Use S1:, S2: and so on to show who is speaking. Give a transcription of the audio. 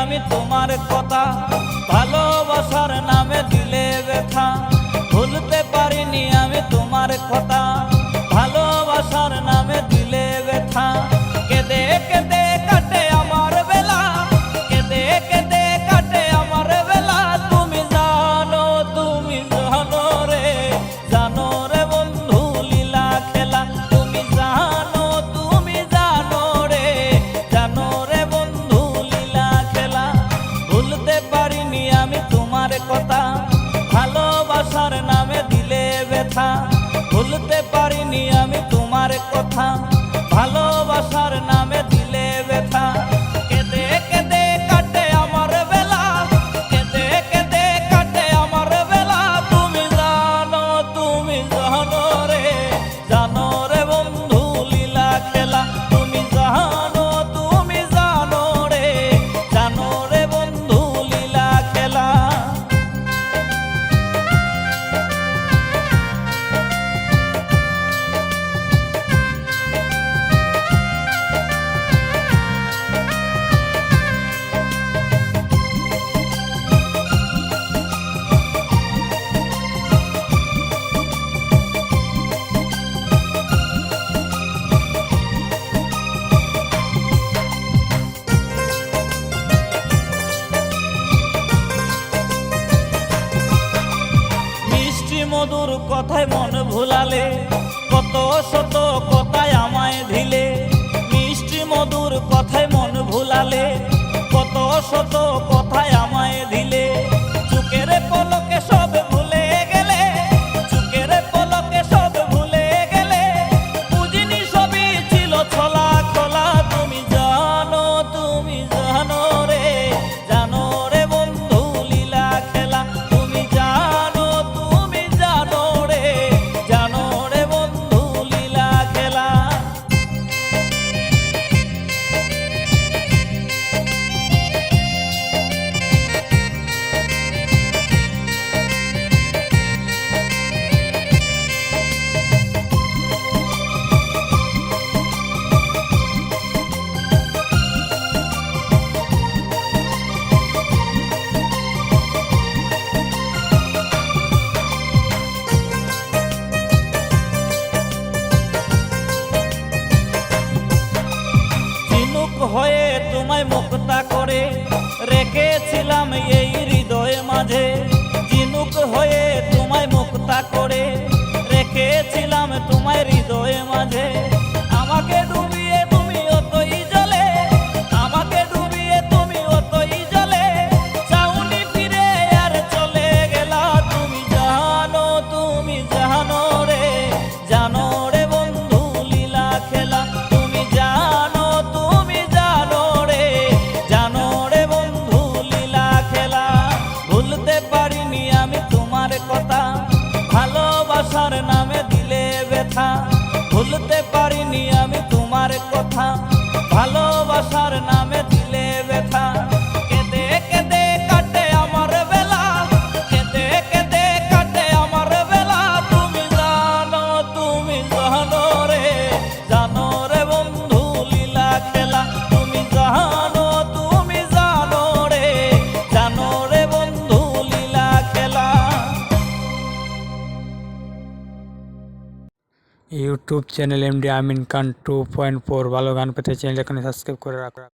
S1: আমি তোমার কথা ভালোবাসার নামে দিলে ব্যথা। ভুলতে পারিনি আমি তোমার কথা। ব্যথা ভুলতে পারিনি আমি তোমার কথা। ভালোবাসার নামে দিলে ব্যথা। কেঁদে কেঁদে কাটে আমার বেলা। কেঁদে কেঁদে কাটে আমার বেলা। তুমি জানো তুমি জানো কথায় মন ভুলালে, কত শত কথায় আমায় ধিলে মিষ্টি মধুর কথায় মন ভুলালে, কত শত হয়ে তোমায় মুক্তা করে রেখেছিলাম এই হৃদয় মাঝে। জিনুক হয়ে তোমায় মুক্তা করে রেখেছিলাম তোমায় হৃদয় মাঝে। আমার কথা ভালো
S2: YouTube channel MD Amin Khan two point four ভালো গান পেতে চ্যানেল এখানে সাবস্ক্রাইব করে রাখা।